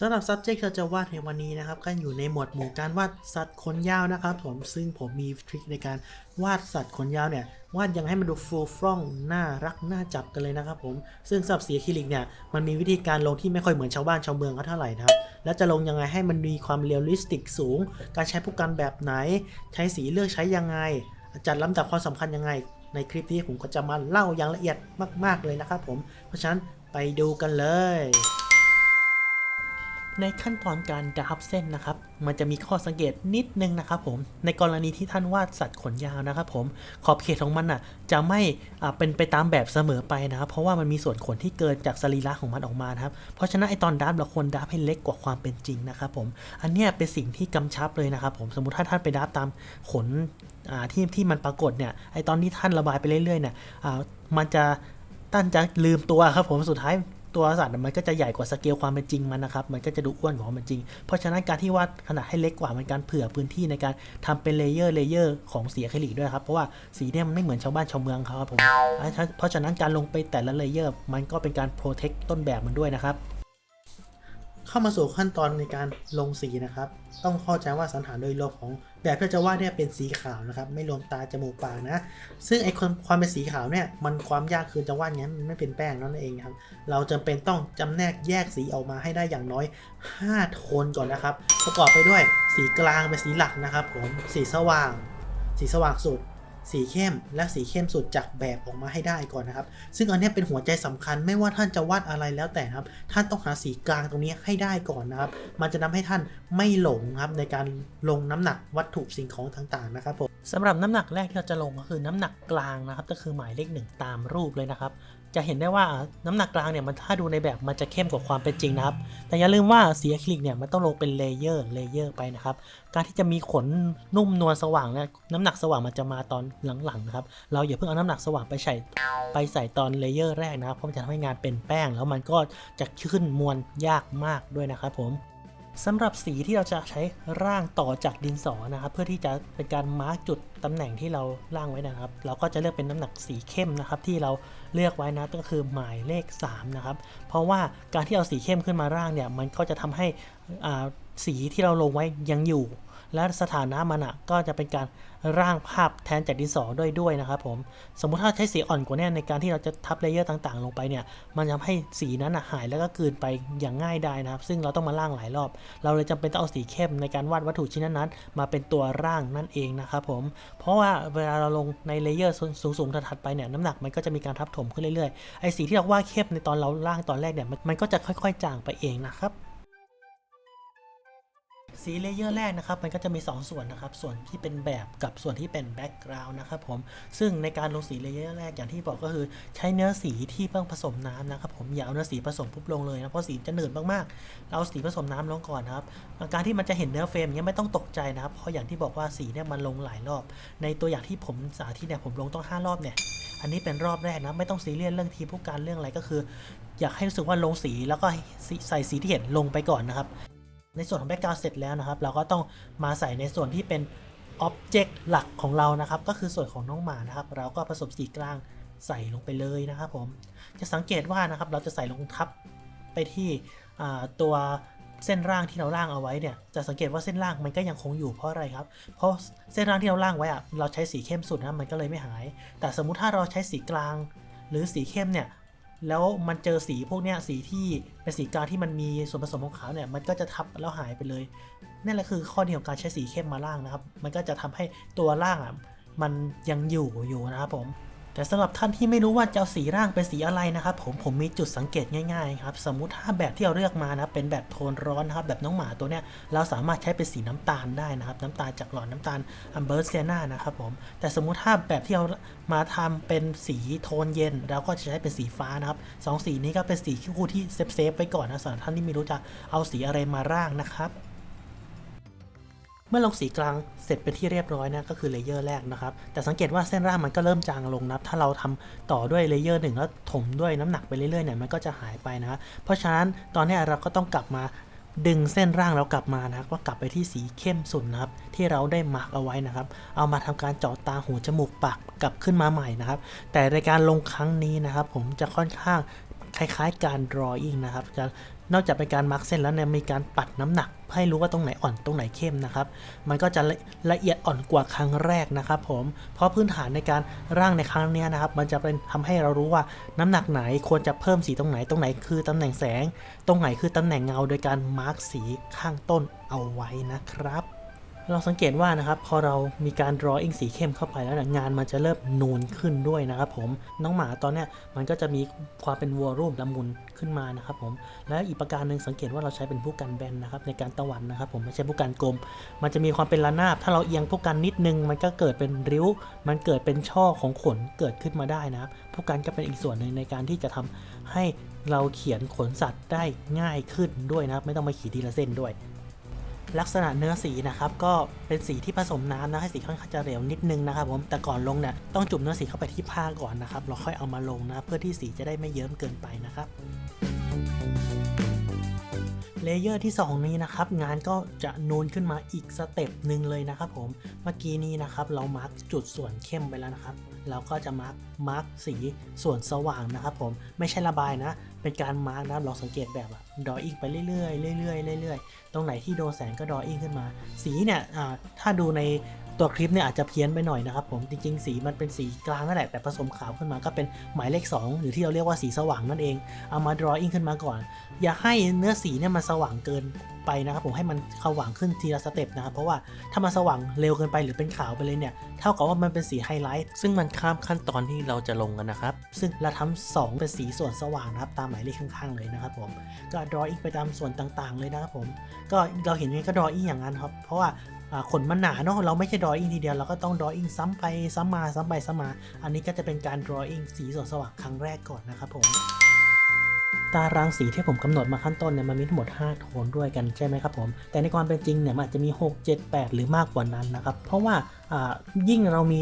สำหรับ subject ที่เราจะวาดในวันนี้นะครับก็อยู่ในหมวดหมู่การวาดสัตว์ขนยาวนะครับผมซึ่งผมมีทริคในการวาดสัตว์ขนยาวเนี่ยวาดยังให้มันดูฟูฟ่องน่ารักน่าจับกันเลยนะครับผมซึ่งสำหรับสีอะคริลิกเนี่ยมันมีวิธีการลงที่ไม่ค่อยเหมือนชาวบ้านชาวเมืองเขาเท่าไหร่นะครับแล้วจะลงยังไงให้มันมีความเรียลลิสติกสูง การใช้ผู้กันแบบไหน ใช้สีเลือกใช้ยังไง จัดลำดับความสำคัญยังไง ในคลิปนี้ผมก็จะมาเล่าอย่างละเอียดมาก ๆเลยนะครับผมเพราะฉะนั้นไปดูกันเลย ในขั้นตอนการดราฟเส้นนะครับ มันจะมีข้อสังเกตนิดนึงนะครับผม ในกรณีที่ท่านวาดสัตว์ขนยาวนะครับ ผม ขอบเขตของมันอะจะไม่อ่าเป็นไปตามแบบเสมอไปนะครับ เพราะว่ามันมีส่วนขนที่เกินจากสรีระของมันออกมานะครับ เพราะฉะนั้นไอตอนดราฟเราควรดราฟให้เล็กกว่าความเป็นจริงนะครับผม อันเนี้ยเป็นสิ่งที่กำชับเลยนะครับ ผม สมมติถ้าท่านไปดราฟตามขนอ่าที่ที่มันปรากฏเนี่ย ไอตอนที่ท่านระบายไปเรื่อยๆเนี่ยอ่ามันจะท่านจะลืมตัวครับผม สุดท้าย ตัวสัตว์มันก็จะใหญ่กว่าสเกลความเป็นจริงมันนะครับ มันก็จะดูอ้วนกว่าความเป็นจริง เพราะฉะนั้นการที่วาดขนาดให้เล็กกว่ามันการเผื่อพื้นที่ในการทำเป็นเลเยอร์เลเยอร์ของสีอะคริลิกด้วยครับ เพราะว่าสีเนี่ยมันไม่เหมือนชาวบ้านชาวเมืองเขาครับผม เพราะฉะนั้นการลงไปแต่ละเลเยอร์มันก็เป็นการโปรเทคต้นแบบมันด้วยนะครับ เข้ามาสู่ขั้นตอนในการลงสีนะครับ ต้องเข้าใจว่าสันฐานโดยรวมของแบบที่จะวาดเนี่ยเป็นสีขาวนะครับ ไม่รวมตาจมูกปากนะ ซึ่งไอความความเป็นสีขาวเนี่ยมันความยากคือจะวาดอย่างนั้นมันไม่เป็นแป้งนั่นเองครับ เราจำเป็นต้องจำแนกแยกสีออกมาให้ได้อย่างน้อย 5 โทนก่อนนะครับ ประกอบไปด้วยสีกลางเป็นสีหลักนะครับผมสีสว่าง สีสว่างสุด สีเข้มและสีเข้มสุดจากแบบออกมาให้ได้ก่อนนะครับ ซึ่งอันนี้เป็นหัวใจสำคัญไม่ว่าท่านจะวาดอะไรแล้วแต่นะครับ ท่านต้องหาสีกลางตรงนี้ให้ได้ก่อนนะครับ มันจะทำให้ท่านไม่หลงครับในการลงน้ำหนักวัตถุสิ่งของต่างๆนะครับผมสำหรับน้ำหนักแรกที่เราจะลงก็คือน้ำหนักกลางนะครับ ก็คือหมายเลขหนึ่งตามรูปเลยนะครับ จะเห็นได้ว่าน้ำหนักกลางเนี่ยมันถ้าดูในแบบมันจะเข้มกว่าความเป็นจริงนะครับ แต่อย่าลืมว่าสีอะคริลิกเนี่ยมันต้องลงเป็นเลเยอร์เลเยอร์ไปนะครับ การที่จะมีขนนุ่มนวลสว่างเนี่ยน้ำหนักสว่างมันจะมาตอนหลังๆนะครับ เราอย่าเพิ่งเอาน้ำหนักสว่างไปใส่ไปใส่ตอนเลเยอร์แรกนะครับ เพราะมันจะทำให้งานเป็นแป้ง แล้วมันก็จะขึ้นมวลยากมากด้วยนะครับผม สำหรับสีที่เราจะใช้ร่างต่อจากดินสอนะครับ เพื่อที่จะเป็นการมาร์กจุดตำแหน่งที่เราร่างไว้นะครับ เราก็จะเลือกเป็นน้ำหนักสีเข้มนะครับ ที่เราเลือกไว้นะก็คือหมายเลข3นะครับเพราะว่าการที่เอาสีเข้มขึ้นมาร่างเนี่ยมันก็จะทำให้สีที่เราลงไว้ยังอยู่ และสถานะมันอะก็จะเป็นการร่างภาพแทนจากดินสอด้วยด้วยนะครับผม สมมุติถ้าใช้สีอ่อนกว่านี้ในการที่เราจะทับเลเยอร์ต่างๆ ลงไปเนี่ย มันจะทำให้สีนั้นอะหายแล้วก็กลืนไปอย่างง่ายได้นะครับ ซึ่งเราต้องมาร่างหลายรอบ เราเลยจำเป็นต้องเอาสีเข้มในการวาดวัตถุชิ้นนั้นๆมาเป็นตัวร่างนั่นเองนะครับผม เพราะว่าเวลาเราลงในเลเยอร์สูงๆถัดๆไปเนี่ยน้ำหนักมันก็จะมีการทับถมขึ้นเรื่อยๆ ไอ้สีที่เราวาดเข้มในตอนเราร่างตอนแรกเนี่ยมันก็จะค่อย ๆ จางไปเองนะครับ สีเลเยอร์แรกนะครับ มันก็จะมี 2 ส่วนนะครับ ส่วนที่เป็นแบบกับส่วนที่เป็นแบ็กกราวน์นะครับผม ซึ่งในการลงสีเลเยอร์แรกอย่างที่บอกก็คือใช้เนื้อสีที่เพิ่งผสมน้ำนะครับผม อย่าเอาเนื้อสีผสมปุ๊บลงเลยนะเพราะสีจะหนืดมากๆ เราสีผสมน้ำลงก่อนนะครับ การที่มันจะเห็นเนื้อเฟรมอย่างเงี้ยไม่ต้องตกใจนะครับ เพราะอย่างที่บอกว่าสีเนี่ยมันลงหลายรอบ ในตัวอย่างที่ผมสาธิตเนี่ยผมลงต้อง 5 รอบเนี่ย อันนี้เป็นรอบแรกนะ ไม่ต้องซีเรียสเรื่องทีผู้การเรื่องอะไรก็คือ อยากให้รู้สึกว่าลงสีแล้วก็ใส่สีที่เห็นลงไปก่อนนะครับ ในส่วนของแบ็กกราวด์เสร็จแล้วนะครับ เราก็ต้องมาใส่ในส่วนที่เป็นอ็อบเจกต์หลักของเรานะครับ ก็คือส่วนของน้องหมานะครับ เราก็ผสมสีกลางใส่ลงไปเลยนะครับผม จะสังเกตว่านะครับเราจะใส่ลงทับไปที่ตัวเส้นร่างที่เราร่างเอาไว้เนี่ย จะสังเกตว่าเส้นร่างมันก็ยังคงอยู่เพราะอะไรครับ เพราะเส้นร่างที่เราร่างไว้อะเราใช้สีเข้มสุดนะมันก็เลยไม่หาย แต่สมมุติถ้าเราใช้สีกลาง หรือสีเข้มเนี่ย แล้วมันเจอสีพวกเนี้ยสีที่เป็นสีกลางที่มันมีส่วนผสมของขาวเนี่ยมันก็จะทับแล้วหายไปเลยนั่นแหละคือข้อดีของการใช้สีเข้มมาล่างนะครับ มันก็จะทำให้ตัวล่างอะมันยังอยู่อยู่นะครับผม แต่สำหรับท่านที่ไม่รู้ว่าจะเอาสีร่างเป็นสีอะไรนะครับ ผมผมมีจุดสังเกตง่ายๆครับสมมุติถ้าแบบที่เราเลือกมานะเป็นแบบโทนร้อนนะครับแบบน้องหมาตัวเนี้ยเราสามารถใช้เป็นสีน้ำตาลได้นะครับ น้ำตาลจากหลอดน้ำตาลอัมเบอร์เซียนานะครับผมแต่สมมุติถ้าแบบที่เรามาทำเป็นสีโทนเย็นเราก็จะใช้เป็นสีฟ้านะครับสองสีนี้ก็เป็นสีคู่ที่เซฟเซฟๆไว้ก่อนนะสำหรับท่านที่ไม่รู้จะเอาสีอะไรมาร่างนะครับ เมื่อลงสีกลางเสร็จเป็นที่เรียบร้อยนะก็คือเลเยอร์แรกนะครับ แต่สังเกตว่าเส้นร่างมันก็เริ่มจางลงนะถ้าเราทำต่อด้วยเลเยอร์หนึ่งแล้วถมด้วยน้ำหนักไปเรื่อยๆเนี่ยมันก็จะหายไปนะเพราะฉะนั้นตอนนี้เราก็ต้องกลับมาดึงเส้นร่างเรากลับมานะครับก็กลับไปที่สีเข้มสุดนะครับ ที่เราได้มาร์กเอาไว้นะครับ เอามาทำการเจาะตาหูจมูกปากกลับขึ้นมาใหม่นะครับ แต่ในการลงครั้งนี้นะครับ ผมจะค่อนข้าง คล้ายๆการ drawing นะครับจะนอกจากเป็นการมาร์กเส้นแล้วเนี่ยมีการปัดน้ำหนัก ให้รู้ว่าตรงไหนอ่อนตรงไหนเข้มนะครับ มันก็จะละละเอียดอ่อนกว่าครั้งแรกนะครับผมเพราะพื้นฐานในการร่างในครั้งนี้นะครับ มันจะเป็นทำให้เรารู้ว่าน้ำหนักไหนควรจะเพิ่มสีตรงไหนตรงไหนคือตำแหน่งแสง ตรงไหนคือตำแหน่งเงา โดยการมาร์กสีข้างต้นเอาไว้นะครับ เราสังเกตว่านะครับพอเรามีการ drawing สีเข้มเข้าไปแล้วงานมันจะเริ่มนูนขึ้นด้วยนะครับผมน้องหมาตอนเนี้ยมันก็จะมีความเป็นวอลลุ่มละมุนขึ้นมานะครับผมและอีกประการหนึ่งสังเกตว่าเราใช้เป็นผู้กันแบนนะครับในการตะวันนะครับผมไม่ใช่ผู้กันกลม มันจะมีความเป็นระนาบ ถ้าเราเอียงผู้กันนิดนึง มันก็เกิดเป็นริ้ว มันเกิดเป็นช่อของขนเกิดขึ้นมาได้นะครับผู้กันก็เป็นอีกส่วนหนึ่งในการที่จะทำให้เราเขียนขนสัตว์ได้ง่ายขึ้นด้วยนะครับไม่ต้องมาขีดทีละเส้นด้วย ลักษณะเนื้อสีนะครับก็เป็นสีที่ผสมน้ำนะให้สีค่อนข้างจะเหลวนิดนึงนะครับผมแต่ก่อนลงเนี่ยต้องจุ่มเนื้อสีเข้าไปที่ผ้าก่อนนะครับเราค่อยเอามาลงนะเพื่อที่สีจะได้ไม่เยิ้มเกินไปนะครับ เลเยอร์ที่ 2 นี้นะครับ งานก็จะนูนขึ้นมาอีกสเต็ปหนึ่งเลยนะครับผม เมื่อกี้นี้นะครับ เรามาร์กจุดส่วนเข้มไปแล้วนะครับ เราก็จะมาร์กมาร์กสีส่วนสว่างนะครับผม ไม่ใช่ระบายนะ เป็นการมาร์กนะครับลองสังเกตแบบอะดออิงไปเรื่อยๆเรื่อยๆเรื่อยๆ ตรงไหนที่โดนแสงก็ดออิงขึ้นมา สีเนี่ยถ้าดูใน ตัวคลิปเนี่ยอาจจะเพี้ยนไปหน่อยนะครับผมจริงๆ สีมันเป็นสีกลางนั่นแหละแต่ผสมขาวขึ้นมาก็เป็นหมายเลข 2 หรือที่เราเรียกว่าสีสว่างนั่นเองเอามา drawing ขึ้นมาก่อน อย่าให้เนื้อสีเนี่ยมันสว่างเกินไปนะครับผมให้มันสว่างขึ้นทีละสเต็ปนะครับเพราะว่าถ้ามันสว่างเร็วเกินไปหรือเป็นขาวไปเลยเนี่ยเท่ากับว่ามันเป็นสีไฮไลท์ซึ่งมันข้ามขั้นตอนที่เราจะลงกันนะครับซึ่งเราทำสองเป็นสีส่วนสว่างนะครับตามหมายเลขข้างๆเลยนะครับผมก็ drawing ไปตามส่วนต่างๆ เลยนะครับผมก็เราเห็นไงก็ drawing อย่างนั้นครับเพราะว่า ขนมันหนาเนาะเราไม่ใช่ drawing ทีเดียวเราก็ต้อง drawing ซ้ำไปซ้ำมาซ้ำไปซ้ำมา อันนี้ก็จะเป็นการ drawing สีสดสว่างครั้งแรกก่อนนะครับผมตารางสีที่ผมกำหนดมาขั้นต้นเนี่ยมันมีทั้งหมด 5 โทนด้วยกันใช่ไหมครับผม แต่ในความเป็นจริงเนี่ยมันอาจจะมี 6 7 8 หรือมากกว่านั้นนะครับ เพราะว่ายิ่งเรามี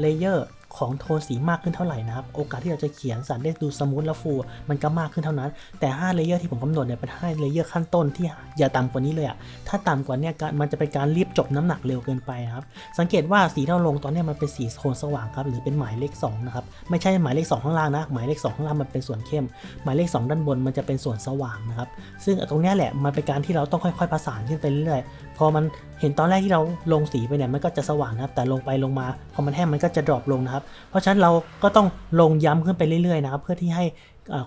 เลเยอร์ ของโทนสีมากขึ้นเท่าไหร่นะครับ โอกาสที่เราจะเขียนสันได้ดูสมูทและฟูมันก็มากขึ้นเท่านั้น แต่5เลเยอร์ที่ผมกำหนดเนี่ยเป็น5เลเยอร์ขั้นต้นที่อย่าต่ำกว่านี้เลยอะถ้าต่ำกว่านี้การมันจะเป็นการรีบจบน้ำหนักเร็วเกินไปนะครับ สังเกตว่าสีที่เราลงตอนนี้มันเป็นสีโทนสว่างครับ หรือเป็นหมายเลข2นะครับ ไม่ใช่หมายเลข 2 ข้างล่างนะ หมายเลข 2 ข้างล่างมันเป็นส่วนเข้ม หมายเลข 2 ด้านบนมันจะเป็นส่วนสว่างนะครับ ซึ่งตรงนี้แหละมันเป็นการที่เราต้องค่อย ๆ ประสานขึ้นไปเรื่อย อมันเห็นตอนแรกที่เราลงสีไปเนี่ยมันก็จะสว่างนะครับ แต่ลงไปลงมาพอมันแห้งมันก็จะดรอปลงนะครับ เพราะฉะนั้นเราก็ต้องลงย้ำขึ้นไปเรื่อยๆนะครับ เพื่อที่ให้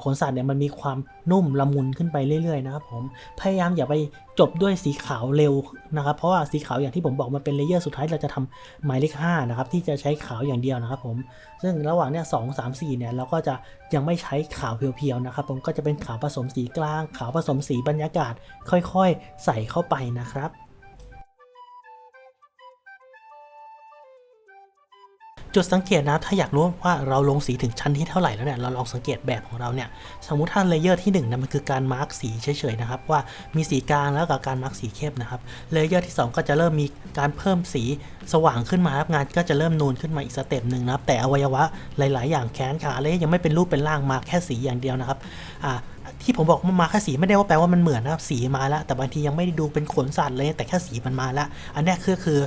ขนสัตว์เนี่ยมันมีความนุ่มละมุนขึ้นไปเรื่อยๆนะครับผมพยายามอย่าไปจบด้วยสีขาวเร็วนะครับ เพราะว่าสีขาวอย่างที่ผมบอกมันเป็นเลเยอร์สุดท้ายเราจะทำหมายเลข5นะครับที่จะใช้ขาวอย่างเดียวนะครับ ผมซึ่งระหว่างเนี่ยสองสามสี่เนี่ยเราก็จะยังไม่ใช้ขาวเพียวๆนะครับ ผมก็จะเป็นขาวผสมสีกลาง ขาวผสมสีบรรยากาศ ค่อยๆ ใส่เข้าไปนะครับ จุดสังเกตนะ ถ้าอยากรู้ว่าเราลงสีถึงชั้นที่เท่าไหร่แล้วเนี่ย เราลองสังเกตแบบของเราเนี่ย สมมุติถ้าเลเยอร์ที่1นะมันคือการมาร์กสีเฉยๆนะครับ ว่ามีสีกลางแล้วกับการมาร์กสีเข้มนะครับ เลเยอร์ที่ 2 ก็จะเริ่มมีการเพิ่มสีสว่างขึ้นมาครับงานก็จะเริ่มนูนขึ้นมาอีกสเต็ปหนึ่งนะครับ แต่อวัยวะหลาย ๆ อย่างแขนขาเลยยังไม่เป็นรูปเป็นร่างมาแค่สีอย่างเดียวนะครับ อ่าที่ผมบอกมันมาแค่สีไม่ได้ว่าแปลว่ามันเหมือนนะครับสีมาแล้ว แต่บางทียังไม่ได้ดูเป็นขนสัตว์เลยแต่แค่สีมันมาแล้ว อันนี้คือคือ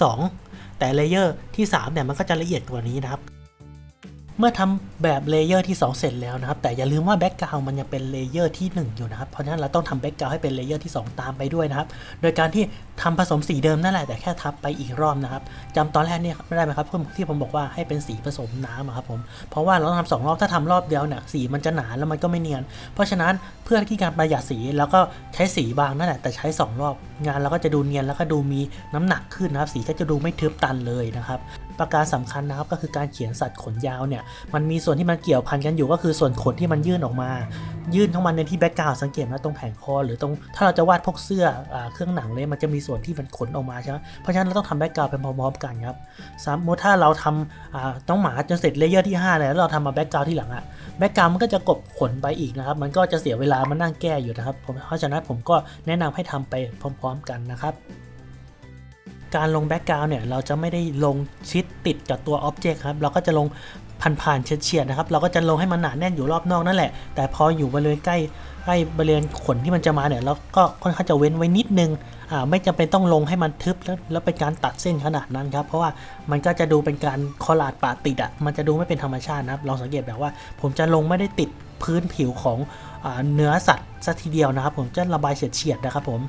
2 แต่เลเยอร์ที่3เนี่ยมันก็จะละเอียดกว่านี้นะครับ เมื่อทำแบบเลเยอร์ที่ 2 เสร็จแล้วนะครับ แต่อย่าลืมว่าแบ็กกราวมันยังเป็นเลเยอร์ที่ 1 อยู่นะครับ เพราะฉะนั้นเราต้องทำแบ็กกราวให้เป็นเลเยอร์ที่ 2 ตามไปด้วยนะครับ โดยการที่ทำผสมสีเดิมนั่นแหละแต่แค่ทับไปอีกรอบนะครับจำตอนแรกเนี่ยไม่ได้ไหมครับที่ผมบอกว่าให้เป็นสีผสมน้ำครับผม เพราะว่าเราต้องทำสองรอบถ้าทำรอบเดียวเนี่ยสีมันจะหนาแล้วมันก็ไม่เนียน เพราะฉะนั้นเพื่อที่การประหยัดสีแล้วก็ใช้สีบางนั่นแหละแต่ใช้ 2 รอบ งานเราก็จะดูเนียนแล้วก็ดูมีน้ำหนักขึ้นนะครับ สีก็จะดูไม่ทึบตันเลยนะครับ ประการสำคัญนะครับก็คือการเขียนสัตว์ขนยาวเนี่ยมันมีส่วนที่มันเกี่ยวพันกันอยู่ก็คือส่วนขนที่มันยื่นออกมา ยื่นของมันในที่แบ็กกราวสังเกตนะตรงแผงคอหรือตรงถ้าเราจะวาดพวกเสื้ออเครื่องหนังเลยมันจะมีส่วนที่มันขนออกมาใช่ไหมเพราะฉะนั้นเราต้องทำแบ็กกราวเป็นพร้อมๆกันครับสมมติถ้าเราทำอ่าน้องหมาจนเสร็จเลเยอร์ที่5เลยแล้วเราทำมาแบ็กกราวที่หลังอะแบ็กกราวมันก็จะกบขนไปอีกนะครับมันก็จะเสียเวลามานั่งแก้อยู่นะครับผมเพราะฉะนั้นผมก็แนะนำให้ทำไปพร้อม ๆ กันนะครับ การลงแบ็กกราวน์เนี่ยเราจะไม่ได้ลงชิดติดกับตัวอ็อบเจกต์ครับเราก็จะลงผ่านๆเฉียดๆนะครับ เราก็จะลงให้มันหนาแน่นอยู่รอบนอกนั่นแหละ แต่พออยู่บริเวณใกล้ใกล้บริเวณขนที่มันจะมาเนี่ยเราก็ค่อนข้างจะเว้นไว้นิดนึงอ่าไม่จำเป็นต้องลงให้มันทึบแล้วแล้วเป็นการตัดเส้นขนาดนั้นครับเพราะว่ามันก็จะดูเป็นการคอลาดปาติดอะมันจะดูไม่เป็นธรรมชาตินะครับลองสังเกตแบบว่า ผมจะลงไม่ได้ติดพื้นผิวของอเนื้อสัตว์ซะทีเดียวนะครับ ผมจะระบายเฉียดๆนะครับผม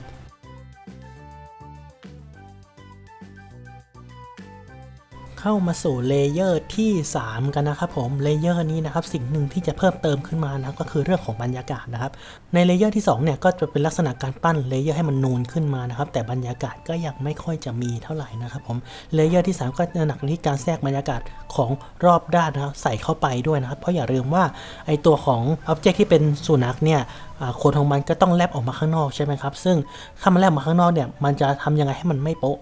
เข้ามาสู่เลเยอร์ที่ 3 กันนะครับผมเลเยอร์นี้นะครับสิ่งหนึ่งที่จะเพิ่มเติมขึ้นมานะก็คือเรื่องของบรรยากาศนะครับในเลเยอร์ที่2เนี่ยก็จะเป็นลักษณะการปั้นเลเยอร์ให้มันนูนขึ้นมานะครับแต่บรรยากาศก็ยังไม่ค่อยจะมีเท่าไหร่นะครับผมเลเยอร์ที่ 3 ก็จะหนักที่การแทรกบรรยากาศของรอบด้านนะครับใส่เข้าไปด้วยนะครับเพราะอย่าลืมว่าไอตัวของอ็อบเจกต์ที่เป็นสุนัขเนี่ยอ่าขนของมันก็ต้องแลบออกมาข้างนอกใช่ไหมครับซึ่งถ้ามันแลบมาข้างนอกเนี่ยมันจะทำยังไงให้มันไม่โป๊ะ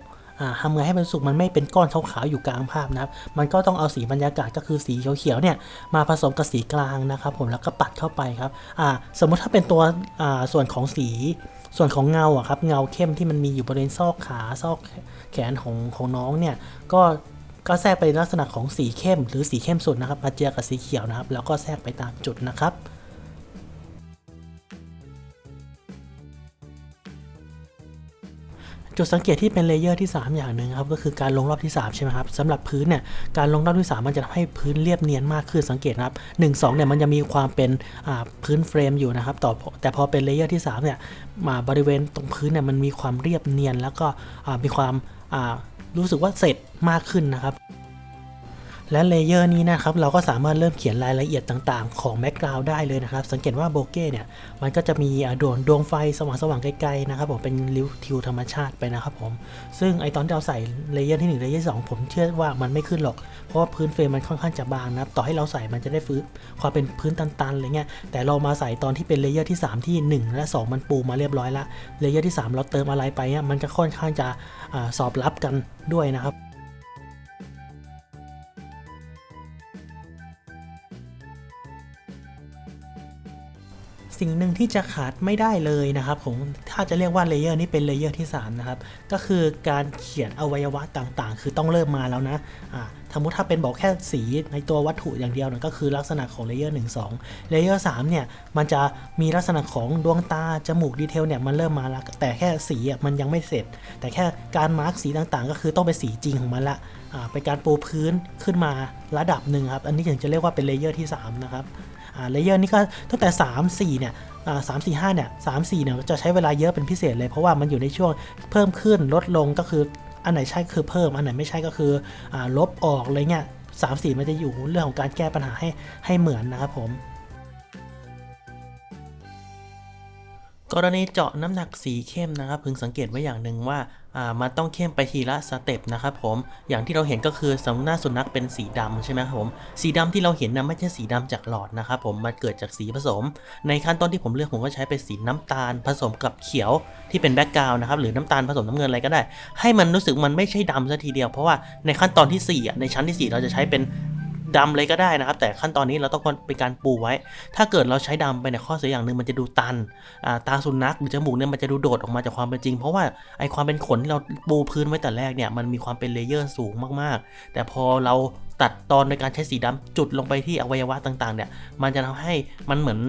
ทำไงให้มันสุกมันไม่เป็นก้อนขาวๆอยู่กลางภาพนะครับ มันก็ต้องเอาสีบรรยากาศก็คือสีเขียวๆเนี่ยมาผสมกับสีกลางนะครับ ผมแล้วก็ปัดเข้าไปครับสมมุติถ้าเป็นตัวส่วนของสีส่วนของเงาอะครับเงาเข้มที่มันมีอยู่บริเวณซอกขาซอกแขนของของน้องเนี่ยก็ก็แทรกไปลักษณะของสีเข้ม หรือสีเข้มสุดนะครับมาเจอกับสีเขียวนะครับ แล้วก็แทรกไปตามจุดนะครับ จุดสังเกตที่เป็นเลเยอร์ที่ 3 อย่างหนึ่งครับก็คือการลงรอบที่ 3 ใช่ไหมครับสำหรับพื้นเนี่ยการลงรอบที่ 3 มันจะทำให้พื้นเรียบเนียนมากขึ้นสังเกตนะครับหนึ่งสองเนี่ยมันจะมีความเป็นพื้นเฟรมอยู่นะครับต่อแต่พอเป็นเลเยอร์ที่3เนี่ยมาบริเวณตรงพื้นเนี่ยมันมีความเรียบเนียน แล้วก็มีความรู้สึกว่าเสร็จมากขึ้นนะครับ และเลเยอร์นี้นะครับเราก็สามารถเริ่มเขียนรายละเอียดต่างๆ ของแบ็กกราวด์ได้เลยนะครับ สังเกตว่าโบเก้เนี่ยมันก็จะมีดวงดวงไฟสว่างๆไกลๆนะครับผมเป็นริ้วทิวธรรมชาติไปนะครับผมซึ่งไอตอนที่เราใส่เลเยอร์ที่1เลเยอร์ที่2ผมเชื่อว่ามันไม่ขึ้นหรอก เพราะว่าพื้นเฟรมมันค่อนข้างจะบางนะครับต่อให้เราใส่มันจะได้ฟื้นความเป็นพื้นตันๆอะไรเงี้ยแต่เรามาใส่ตอนที่เป็นเลเยอร์ที่ 3 ที่ 1 และ 2 มันปูมาเรียบร้อยละเลเยอร์ที่ 3 เราเติมอะไรไปเนี่ยมันก็ค่อนข้างจะอาสอบรับกันด้วยนะครับ สิ่งหนึ่งที่จะขาดไม่ได้เลยนะครับผมถ้าจะเรียกว่าเลเยอร์นี้เป็นเลเยอร์ที่ 3 นะครับ ก็คือการเขียนอวัยวะต่างๆ คือต้องเริ่มมาแล้วนะอ่าสมมติถ้าเป็นบอกแค่สีในตัววัตถุอย่างเดียวนี่ยก็คือลักษณะของเลเยอร์1 2เลเยอร์3เนี่ยมันจะมีลักษณะของดวงตา จมูกดีเทลเนี่ยมันเริ่มมาแล้วแต่แค่สีอะมันยังไม่เสร็จ แต่แค่การมาร์กสีต่างๆ ก็คือต้องเป็นสีจริงของมันละอ่าเป็นการปูพื้นขึ้นมาระดับหนึ่งครับ อันนี้ถึงจะเรียกว่าเป็นเลเยอร์ที่สามนะครับ เลเยอร์นี้ก็ตั้งแต่ 3 4 เนี่ยอ่าสามสี่ห้าเนี่ยสามสี่เนี่ยจะใช้เวลาเยอะเป็นพิเศษเลย เพราะว่ามันอยู่ในช่วงเพิ่มขึ้นลดลงก็คืออันไหนใช่คือเพิ่ม อันไหนไม่ใช่ก็คืออลบออกอะไรเงี้ยสามสี่มันจะอยู่เรื่องของการแก้ปัญหาให้ให้เหมือนนะครับผมกรณีเจาะน้ำหนักสีเข้มนะครับ พึงสังเกตไว้อย่างหนึ่งว่า มันต้องเข้มไปทีละสเต็ปนะครับผมอย่างที่เราเห็นก็คือสำหน้าสุนัขเป็นสีดำใช่ไหมครับผมสีดำที่เราเห็นนะไม่ใช่สีดำจากหลอดนะครับผมมันเกิดจากสีผสม ในขั้นตอนที่ผมเลือกผมก็ใช้เป็นสีน้ำตาล ผสมกับเขียวที่เป็นแบ็กกราวน์นะครับหรือน้ำตาลผสมน้ำเงินอะไรก็ได้ ให้มันรู้สึกมันไม่ใช่ดำซะทีเดียวเพราะว่าในขั้นตอนที่สี่ในชั้นที่สี่เราจะใช้เป็น ดำเลยก็ได้นะครับ แต่ขั้นตอนนี้เราต้องเป็นการปูไว้ ถ้าเกิดเราใช้ดำไปในข้อเสียอย่างหนึ่งมันจะดูตันตาสุนัขหรือจมูกเนี่ยมันจะดูโดดออกมาจากความเป็นจริง เพราะว่าไอความเป็นขนที่เราปูพื้นไว้แต่แรกเนี่ยมันมีความเป็นเลเยอร์สูงมากๆ แต่พอเราตัดตอนในการใช้สีดำจุดลงไปที่อวัยวะต่างๆเนี่ยมันจะทำให้มันเหมือน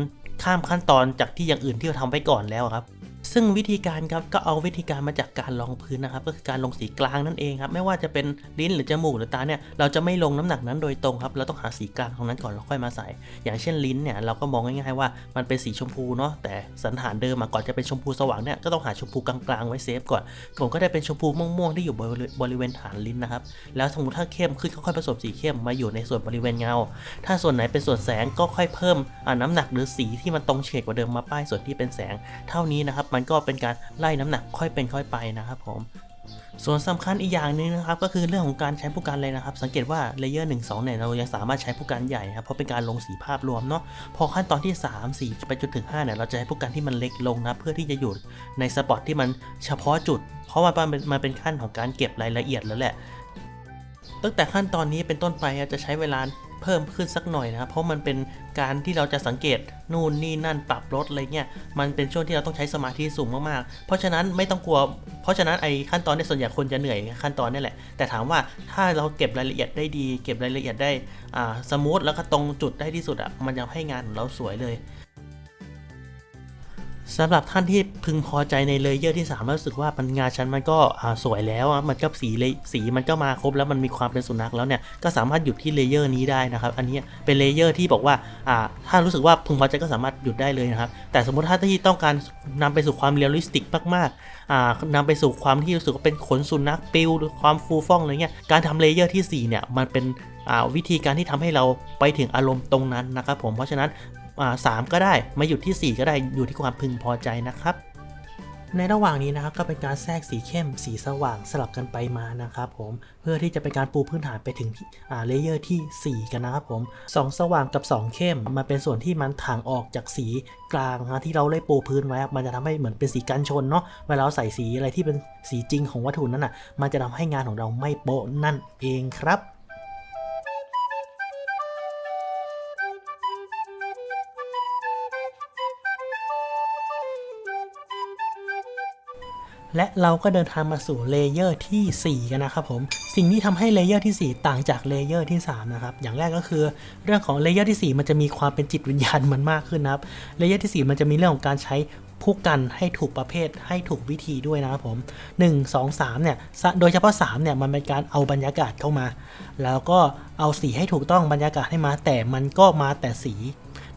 ข้ามขั้นตอนจากที่อย่างอื่นที่เราทำไว้ก่อนแล้วครับ ซึ่งวิธีการครับก็เอาวิธีการมาจากการลองพื้นนะครับ ก็คือการลงสีกลางนั่นเองครับ ไม่ว่าจะเป็นลิ้นหรือจมูกหรือตาเนี่ยเราจะไม่ลงน้ำหนักนั้นโดยตรงครับ เราต้องหาสีกลางตรงนั้นก่อนแล้วค่อยมาใส่ อย่างเช่นลิ้นเนี่ยเราก็มองง่ายๆว่ามันเป็นสีชมพูเนาะแต่สันฐานเดิมมาก่อนจะเป็นชมพูสว่างเนี่ยก็ต้องหาชมพูกลางๆไว้เซฟก่อนผมก็ได้เป็นชมพูม่วงๆที่อยู่บริเวณฐานลิ้นนะครับแล้วสมมติถ้าเข้มขึ้นก็ค่อยผสมสีเข้มมาอยู่ในส่วนบริเวณเงา ถ้าส่วนไหนเป็นส่วนแสงก็ค่อยเพิ่มน้ำหนักหรือสีที่มันตรงเฉดกว่าเดิมมาป้ายส่วนที่เป็นแสงเท่านี้นะครับมันก็เป็นการไล่น้ำหนักค่อยเป็นค่อยไปนะครับผมส่วนสำคัญอีกอย่างหนึ่งนะครับก็คือเรื่องของการใช้ผู้การเลยนะครับ สังเกตว่าเลเยอร์1 2เนี่ยเรายังสามารถใช้ผู้การใหญ่ครับเพราะเป็นการลงสีภาพรวมเนาะพอขั้นตอนที่ 3 4 ไปจนถึง5เนี่ยเราจะใช้ผู้การที่มันเล็กลงนะเพื่อที่จะอยู่ในสปอตที่มันเฉพาะจุด เพราะว่ามันเป็นมันเป็นขั้นของการเก็บรายละเอียดแล้วแหละ ตั้งแต่ขั้นตอนนี้เป็นต้นไปจะใช้เวลา เพิ่มขึ้นสักหน่อยนะครับเพราะมันเป็นการที่เราจะสังเกตนู่นนี่นั่นปรับลดอะไรเงี้ยมันเป็นช่วงที่เราต้องใช้สมาธิสูงมากๆ เพราะฉะนั้นไม่ต้องกลัว เพราะฉะนั้นไอ้ขั้นตอนในส่วนใหญ่คนจะเหนื่อยขั้นตอนนี่แหละ แต่ถามว่าถ้าเราเก็บรายละเอียดได้ดี เก็บรายละเอียดได้อ่าสมูทแล้วก็ตรงจุดได้ที่สุดอะมันจะให้งานของเราสวยเลย สำหรับท่านที่พึงพอใจในเลเยอร์ที่3แล้วรู้สึกว่ามันงานชั้นมันก็สวยแล้วมันก็สีเลยสีมันก็มาครบแล้วมันมีความเป็นสุนัขแล้วเนี่ยก็สามารถหยุดที่เลเยอร์นี้ได้นะครับ อันนี้เป็นเลเยอร์ที่บอกว่าถ้ารู้สึกว่าพึงพอใจก็สามารถหยุดได้เลยนะครับ แต่สมมติถ้าที่ต้องการนำไปสู่ความเรียลลิสติกมากๆอ่านำไปสู่ความที่รู้สึกว่าเป็นขนสุนัขปิวหรือความฟูฟ่องอะไรเงี้ยการทำเลเยอร์ที่สี่เนี่ยมันเป็นวิธีการที่ทำให้เราไปถึงอารมณ์ตรงนั้นนะครับผมเพราะฉะนั้น สามก็ได้มาหยุดที่ 4 ก็ได้อยู่ที่ความพึงพอใจนะครับ ในระหว่างนี้นะครับก็เป็นการแทรกสีเข้มสีสว่างสลับกันไปมานะครับผมเพื่อที่จะเป็นการปูพื้นฐานไปถึงอ่าเลเยอร์ที่ 4 กันนะครับผมสองสว่างกับ 2 เข้มมันเป็นส่วนที่มันถ่างออกจากสีกลางนะที่เราได้ปูพื้นไว้ มันจะทำให้เหมือนเป็นสีกันชนเนาะเวลาเราใส่สีอะไรที่เป็นสีจริงของวัตถุนั้นอะมันจะทำให้งานของเราไม่โป๊ะนั่นเองครับ และเราก็เดินทางมาสู่เลเยอร์ที่ 4 กันนะครับผม สิ่งที่ทำให้เลเยอร์ที่ 4 ต่างจากเลเยอร์ที่ 3 นะครับ อย่างแรกก็คือ เรื่องของเลเยอร์ที่ 4 มันจะมีความเป็นจิตวิญญาณมันมากขึ้นนะครับ เลเยอร์ที่ 4 มันจะมีเรื่องของการใช้ผู้กันให้ถูกประเภทให้ถูกวิธีด้วยนะครับผม 1 2 3 เนี่ย โดยเฉพาะ 3 เนี่ย มันเป็นการเอาบรรยากาศเข้ามา แล้วก็เอาสีให้ถูกต้องบรรยากาศให้มา แต่มันก็มาแต่สี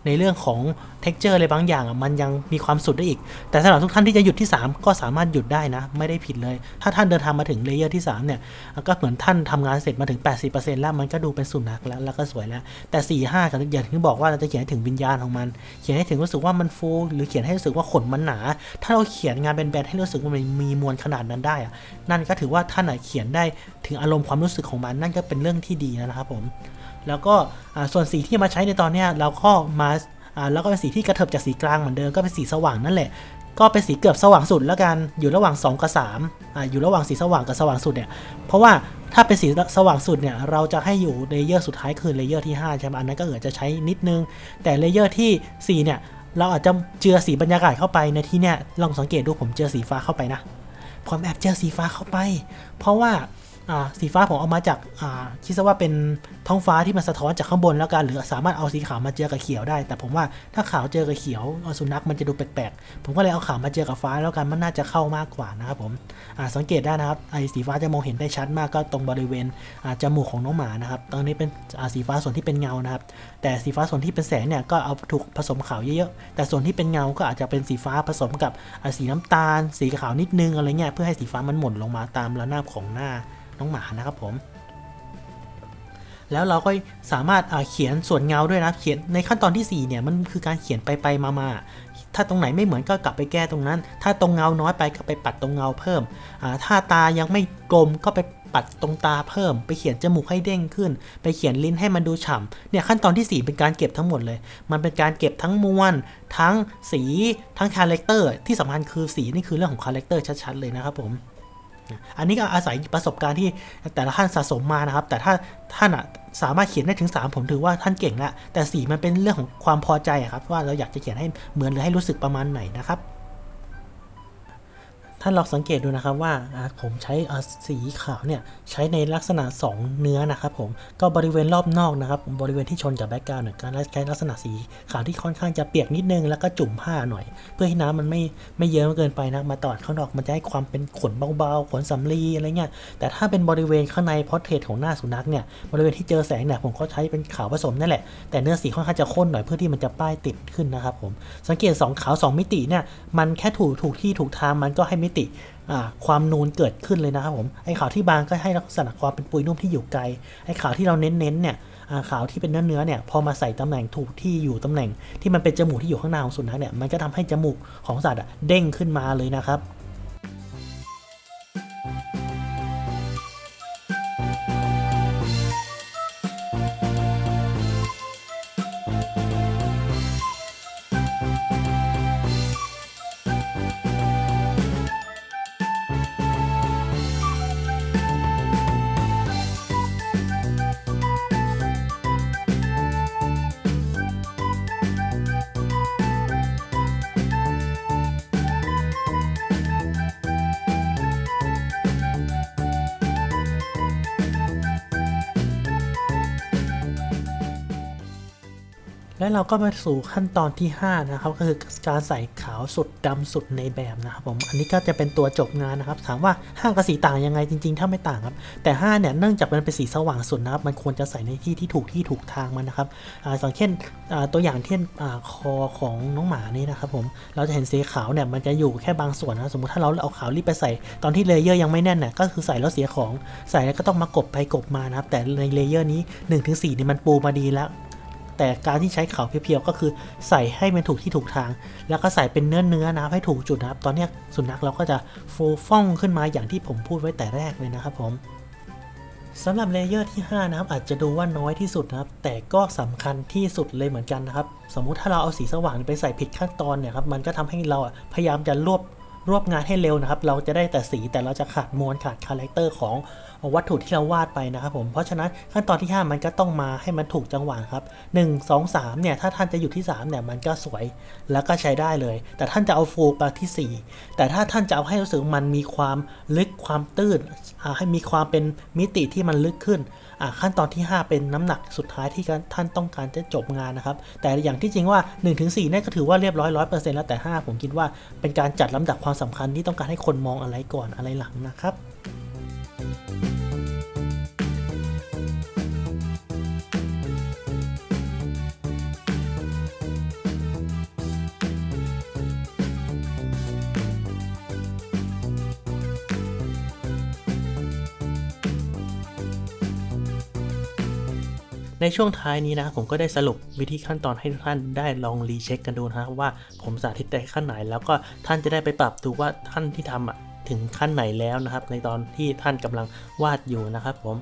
ในเรื่องของ t e x t อร์อะไรบางอย่างอะมันยังมีความสุดได้อีก แต่สำหรับทุกท่านที่จะหยุดที่ 3 ก็สามารถหยุดได้นะ ไม่ได้ผิดเลย ถ้าท่านเดินทางมาถึงเลเยอร์ที่ 3 เนี่ย ก็เหมือนท่านทำงานเสร็จมาถึง 80%แล้วมันก็ดูเป็นสุนัขแล้วแล้วก็สวยแล้ว แต่4 5กันอย่างที่บอกว่าเราจะเขียนให้ถึงวิญญาณของมัน เขียนให้ถึงรู้สึกว่ามันฟูหรือเขียนให้รู้สึกว่าขนมันหนา ถ้าเราเขียนงานแบนๆให้รู้สึกว่ามันมีมวลขนาดนั้นได้อะนั่นก็ถือว่าท่านเขียนได้ถึงอารมณ์ความรู้สึกของมันนั่นก็เป็นเรื่องที่ดีนะครับผม แล้วก็ส่วนสีที่มาใช้ในตอนนี้เราก็มาแล้วก็เป็นสีที่กระเถิบจากสีกลางเหมือนเดิมก็เป็นสีสว่างนั่นแหละ ก็เป็นสีเกือบสว่างสุดแล้วกันอยู่ระหว่าง 2 กับ3อ่าอยู่ระหว่างสีสว่างกับสว่างสุดเนี่ยเพราะว่าถ้าเป็นสีสว่างสุดเนี่ยเราจะให้อยู่เลเยอร์สุดท้ายคือเลเยอร์ที่5ใช่ไหมอันนั้นก็อาจจะใช้นิดนึง แต่เลเยอร์ที่4เนี่ยเราอาจจะเจือสีบรรยากาศเข้าไปในที่เนี่ยลองสังเกตดูผมเจอสีฟ้าเข้าไปนะผมแอบเจอสีฟ้าเข้าไป เพราะว่า สีฟ้าผมเอามาจากาคิดซะว่าเป็นท้องฟ้าที่มันสะท้อนจากข้างบนแล้วกันหรือสามารถเอาสีขาวมาเจอกับเขียวได้ แต่ผมว่าถ้าขาวเจอกับเขียวสุนัขมันจะดูแปลกๆผมก็เลยเอาขาวมาเจอกับฟ้าแล้วกันมันน่าจะเข้ามากกว่านะครับผมสังเกตได้นะครับไอ้สีฟ้าจะมองเห็นได้ชัดมากก็ตรงบริเวณจมูกของน้องหมานะครับตอนนี้เป็นสีฟ้าส่วนที่เป็นเงานะครับ แต่สีฟ้าส่วนที่เป็นแสงเนี่ยก็เอาถูกผสมขาวเยอะๆแต่ส่วนที่เป็นเงาก็อาจจะเป็นสีฟ้าผสมกับสีน้ำตาล สีขาวนิดนึงอะไรเงี้ยเพื่อให้สีฟ้ามันหม่นลงมาตามระนาบของหน้า น้องหมานะครับผม แล้วเราก็สามารถเขียนส่วนเงาด้วยนะเขียนในขั้นตอนที่4เนี่ยมันคือการเขียนไปไปมามาถ้าตรงไหนไม่เหมือนก็กลับไปแก้ตรงนั้น ถ้าตรงเงาน้อยไปก็ไปปัดตรงเงาเพิ่ม ถ้าตายังไม่กลมก็ไปปัดตรงตาเพิ่ม ไปเขียนจมูกให้เด้งขึ้น ไปเขียนลิ้นให้มันดูฉ่ำเนี่ยขั้นตอนที่ 4 เป็นการเก็บทั้งหมดเลย มันเป็นการเก็บทั้งมวล ทั้งสี ทั้งคาแรคเตอร์ ที่สำคัญคือสีนี่คือเรื่องของคาแรคเตอร์ชัดๆเลยนะครับผม อันนี้ก็อาศัยประสบการณ์ที่แต่ละท่านสะสมมานะครับ แต่ถ้าท่านสามารถเขียนได้ถึง 3 ผมถือว่าท่านเก่งแล้วแต่สีมันเป็นเรื่องของความพอใจครับ ว่าเราอยากจะเขียนให้เหมือนหรือให้รู้สึกประมาณไหนนะครับานลองสังเกตดูนะครับว่าผมใช้สีขาวเนี่ยใช้ในลักษณะ 2 เนื้อนะครับผมก็บริเวณรอบนอกนะครับบริเวณที่ชนกับแบ็กกราวด์เนี่ยการใช้ลักษณะสีขาวที่ค่อนข้างจะเปียกนิดนึงแล้วก็จุ่มผ้าหน่อย เพื่อให้น้ำมันไม่ไม่เยอะเกินไปนะมาตอดข้างนอกมันจะให้ความเป็นขนเบาๆขนสำลีอะไรเงี้ยแต่ถ้าเป็นบริเวณข้างในพอร์เทรตของหน้าสุนัขเนี่ยบริเวณที่เจอแสงเนี่ยผมก็ใช้เป็นขาวผสมนั่นแหละแต่เนื้อสีค่อนข้างจะข้นหน่อยเพื่อที่มันจะป้ายติดขึ้นนะครับผมสังเกตสองขาวสองมิติเนี่ยมันแค่ถูกถูกที่ถูกทางมันก็ให้มิติติความนูนเกิดขึ้นเลยนะครับผมไอ้ขาวที่บางก็ให้ลักษณะความเป็นปุยนุ่มที่อยู่ไกลไอ้ขาวที่เราเน้นๆเนี่ยขาวที่เป็นเนื้อเนื้อเนี่ยพอมาใส่ตำแหน่งถูกที่อยู่ตำแหน่งที่มันเป็นจมูกที่อยู่ข้างหน้าของสุนัขเนี่ยมันก็ทำให้จมูกของสัตว์เด้งขึ้นมาเลยนะครับ และเราก็มาสู่ขั้นตอนที่ 5 นะครับ ก็คือการใส่ขาวสุดดำสุดในแบบนะครับผม อันนี้ก็จะเป็นตัวจบงานนะครับ ถามว่า 5 กับสีต่างยังไงจริงๆ ถ้าไม่ต่างครับ แต่ 5 เนี่ย เนื่องจากมันเป็นสีสว่างสุดนะครับ มันควรจะใส่ในที่ที่ถูกที่ถูกทางมันนะครับอ่าสังเกตอ่าตัวอย่างเช่นอ่าคอของน้องหมานี่นะครับผม เราจะเห็นสีขาวเนี่ยมันจะอยู่แค่บางส่วนนะสมมติถ้าเราเอาขาวรีบไปใส่ ตอนที่เลเยอร์ยังไม่แน่นเนี่ยก็คือใส่แล้วเสียของ ใส่แล้วก็ต้องมากบไปกบมานะครับ แต่ในเลเยอร์นี้1-4นี่มันปูมาดีแล้ว แต่การที่ใช้ขาวเพียวๆก็คือใส่ให้มันถูกที่ถูกทาง แล้วก็ใส่เป็นเนื้อเนื้อๆนะครับให้ถูกจุดนะครับ ตอนนี้สุนัขเราก็จะฟูฟ่องขึ้นมาอย่างที่ผมพูดไว้แต่แรกเลยนะครับผมสำหรับเลเยอร์ที่ 5 นะครับ อาจจะดูว่าน้อยที่สุดนะครับ แต่ก็สำคัญที่สุดเลยเหมือนกันนะครับ สมมุติถ้าเราเอาสีสว่างไปใส่ผิดขั้นตอนเนี่ยครับ มันก็ทำให้เราอะพยายามจะรวบ รวบงานให้เร็วนะครับ เราจะได้แต่สีแต่เราจะขาดมวลขาดคาแรคเตอร์ของวัตถุที่เราวาดไปนะครับผม เพราะฉะนั้นขั้นตอนที่ 5 มันก็ต้องมาให้มันถูกจังหวะครับ 1 2 3เนี่ยถ้าท่านจะอยู่ที่3เนี่ยมันก็สวยแล้วก็ใช้ได้เลย แต่ท่านจะเอาโฟูลไปที่ 4 แต่ถ้าท่านจะเอาให้รู้สึกมันมีความลึกความตื้นให้มีความเป็นมิติที่มันลึกขึ้น ขั้นตอนที่ 5 เป็นน้ำหนักสุดท้ายที่ท่านต้องการจะจบงานนะครับ แต่อย่างที่จริงว่า 1-4เนี่ยก็ถือว่าเรียบร้อยร้อยเปอร์เซ็นต์แล้วแต่ 5 ผมคิดว่าเป็นการจัดลำดับความสำคัญที่ต้องการให้คนมองอะไรก่อนอะไรหลังนะครับ ช่วงท้ายนี้นะผมก็ได้สรุปวิธีขั้นตอนให้ทุกท่านได้ลองรีเช็คกันดูนะว่าผมสาธิตแต่ขั้นไหน แล้วก็ท่านจะได้ไปปรับดูว่าท่านที่ทำอะ ถึงขั้นไหนแล้วนะครับ ในตอนที่ท่านกำลังวาดอยู่นะครับผม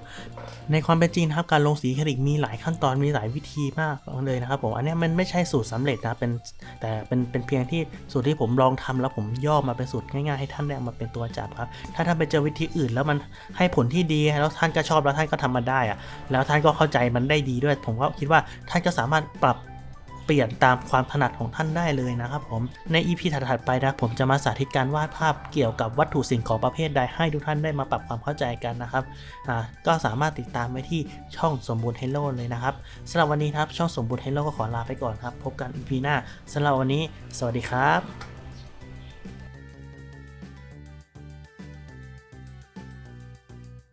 ในความเป็นจริงนะครับการลงสีอะคลิกมีหลายขั้นตอนมีหลายวิธีมากเลยนะครับผมอันนี้มันไม่ใช่สูตรสำเร็จนะเป็นแต่เป็นเป็นเพียงที่สูตรที่ผมลองทำแล้วผมย่อมาเป็นสูตรง่ายๆให้ท่านได้มาเป็นตัวจับครับถ้าท่านไปเจอวิธีอื่นแล้วมันให้ผลที่ดีแล้วท่านก็ชอบแล้วท่านก็ทำมาได้อะแล้วท่านก็เข้าใจมันได้ดีด้วย ผมก็คิดว่าท่านก็สามารถปรับ เปลี่ยนตามความถนัดของท่านได้เลยนะครับผม ใน EP ถัดๆไปนะผมจะมาสาธิตการวาดภาพเกี่ยวกับวัตถุสิ่งของประเภทใดให้ทุกท่านได้มาปรับความเข้าใจกันนะครับอ่าก็สามารถติดตามไว้ที่ช่องสมบูรณ์เฮลโลเลยนะครับสำหรับวันนี้ครับช่องสมบูรณ์เฮลโลก็ขอลาไปก่อนครับ พบกัน EP หน้าสำหรับวันนี้ สวัสดีครับ